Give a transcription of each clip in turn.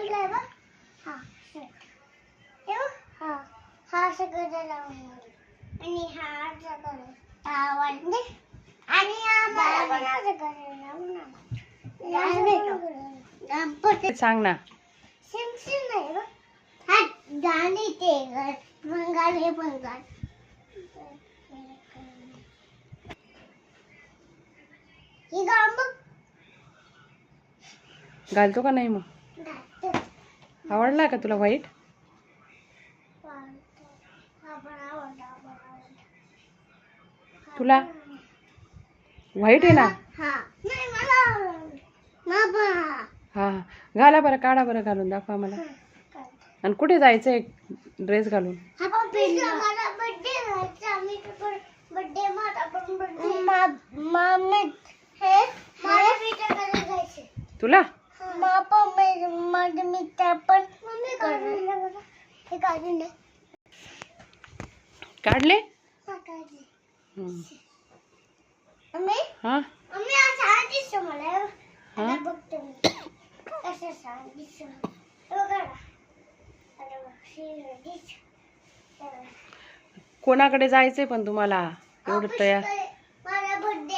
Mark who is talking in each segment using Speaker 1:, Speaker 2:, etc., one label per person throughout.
Speaker 1: आणलाय बघ. हा. हे हा हा सगळं लावून आणि हा करू हा वाटणे आणि
Speaker 2: सांग ना.
Speaker 1: सिम सिम नाही बघ. हा गाणी ते भंगार हे भंगार ही गाणं बघ.
Speaker 2: घालतो का नाही मग? आवडला का तुला व्हाईट तुला? व्हाईट आहे ना?
Speaker 1: हा.
Speaker 2: घाला बरं काढा बरं घालून दाखवा मला. आणि कुठे जायचंय ड्रेस घालून?
Speaker 1: जायचे
Speaker 2: तुला?
Speaker 1: पण माझे मित्र पण हे काढून दे.
Speaker 2: काढले?
Speaker 1: हा काढले.
Speaker 2: हम्म.
Speaker 1: मम्मी?
Speaker 2: हा?
Speaker 1: मम्मी छान दिसतो मला. बघ.
Speaker 2: हा?
Speaker 1: आता बघतो मी. कसं छान दिसतो. बघा ना. अरे बघ, दिसतं. बघ.
Speaker 2: कोणाकडे जायचंय पण तुम्हाला? एवढं तयार?
Speaker 1: मला बर्थडे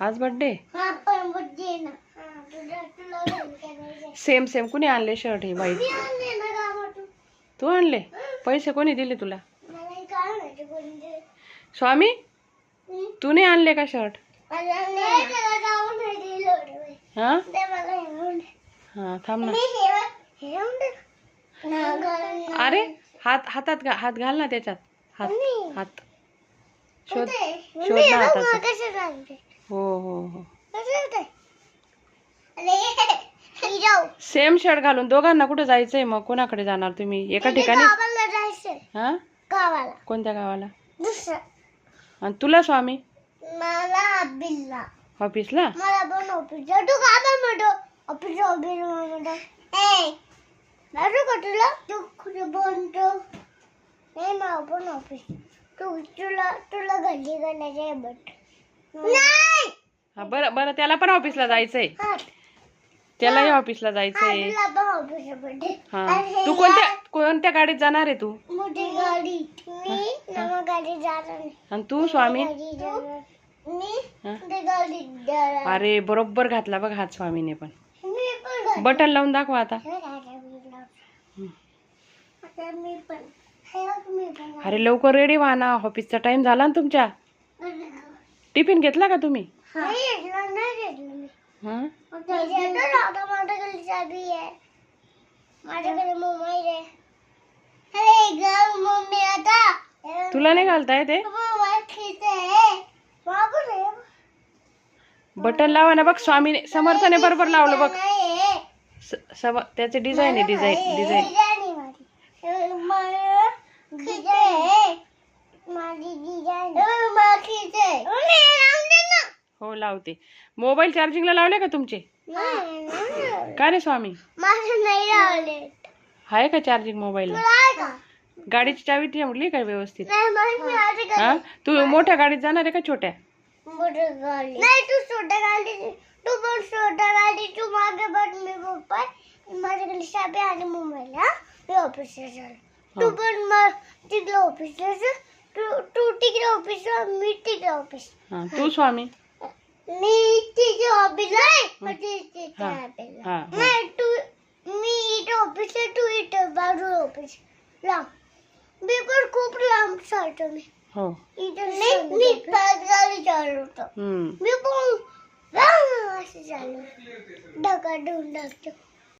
Speaker 1: आज
Speaker 2: बर्थडे
Speaker 1: हा पण बर्थडे ना. हा, तुझा तुला घरी.
Speaker 2: सेम सेम कुणी आणले शर्ट हे
Speaker 1: गावातून.
Speaker 2: तू आणले? पैसे कोणी दिले तुला? स्वामी? तू नाही आणले का शर्ट. हा?
Speaker 1: हे.
Speaker 2: हा थांब ना. अरे हात हातात हात घाल ना त्याच्यात. हात हात. शोध? शोध ना
Speaker 1: हे सांगते
Speaker 2: हो हो हो. सेम शर्ट घालून दोघांना कुठे जायचंय मग? कोणाकडे जाणार तुम्ही? एका
Speaker 1: म्हणजे
Speaker 2: ठिकाणी?
Speaker 1: गावाला जायचंय.
Speaker 2: हा?
Speaker 1: गावाला.
Speaker 2: कोणत्या गावाला?
Speaker 1: दुसरं
Speaker 2: आणि तुला स्वामी?
Speaker 1: मला
Speaker 2: ऑफिसला.
Speaker 1: मला पण ऑफिस. तू का पण म्हणतो. ऑफिस ऑफिस म्हणतो. ए दारू का तुला? तू कुठे बनतो नाही मला पण ऑफिस. तू तुला तुला घरी घालायचे बट नाही!
Speaker 2: हा बरं बरं त्याला पण ऑफिसला जायचंय.
Speaker 1: हा.
Speaker 2: त्यालाही ऑफिसला
Speaker 1: हा,
Speaker 2: जायचंय.
Speaker 1: बर्थडे
Speaker 2: हा. तू कोणत्या कोणत्या गाडीत जाणार आहे तू?
Speaker 1: मोठी गाडी. मी नवा गाडी जाणार नाही.
Speaker 2: आणि तू स्वामी?
Speaker 1: गाडी जाणार. मी
Speaker 2: हा?
Speaker 1: ते गाडी जाणार.
Speaker 2: अरे बरोबर घातला बघ हात स्वामीने पण.
Speaker 1: मी पण गाडी
Speaker 2: बटन लावून दाखवा आता.
Speaker 1: हे राजा मी लावतो.
Speaker 2: हं.
Speaker 1: आता मी पण हे बघ मी पण
Speaker 2: अरे लवकर रेडी व्हा ना. ऑफिसचा टाइम झाला ना तुमच्या. टिफिन घेतला का तुम्ही?
Speaker 1: नाही घेतलं नाही घेतलं मी.
Speaker 2: हा?
Speaker 1: माझ्याकडे चाबी आहे माझ्याकडे मोबाईल आहे अरे ग मम्मी आता।
Speaker 2: तुला नाही घालता येते
Speaker 1: मोबाईल खेळते
Speaker 2: बटन लावा ना बघ स्वामीने समर्थाने बरोबर लावलं बघ.
Speaker 1: नाही.
Speaker 2: स- सम त्याचे डिझाईन आहे डिझाईन डिझाईन लावते. मोबाईल चार्जिंगला लावले का तुमचे? का रे स्वामी?
Speaker 1: माझं नाही लावले.
Speaker 2: आहे का चार्जिंग मोबाईलला गाडीची चावी ठेवली का व्यवस्थित? हा? तू मोठ्या गाडीत जाणार आहे का छोट्या?
Speaker 1: नाही तू छोट्या गाडी तू पण छोट्या गाडी तू मागे बघ मी पप्पा. माझ्याकडे शाबे आणि मुंबईला? मी ऑफिसला चालू तू. पण मग तिकडे ऑफिसला. तू तिकडे ऑफिसला मी तिकडे ऑफ़िस
Speaker 2: तू स्वामी.
Speaker 1: मी तिथे ऑफिसला आहे मग ती तिथे
Speaker 2: हा.
Speaker 1: ऑफिसला
Speaker 2: हा हा.
Speaker 1: नाही तू मी इथे ऑफिस आहे तू इथे बाजू ऑफिस। लांब मी पण खूप लांब चालतो मी।
Speaker 2: हो।
Speaker 1: इथे नाही मी पाच गाडी चालवतो
Speaker 2: हम्म।
Speaker 1: मी पण लांब असं चालू ढका देऊन टाकतो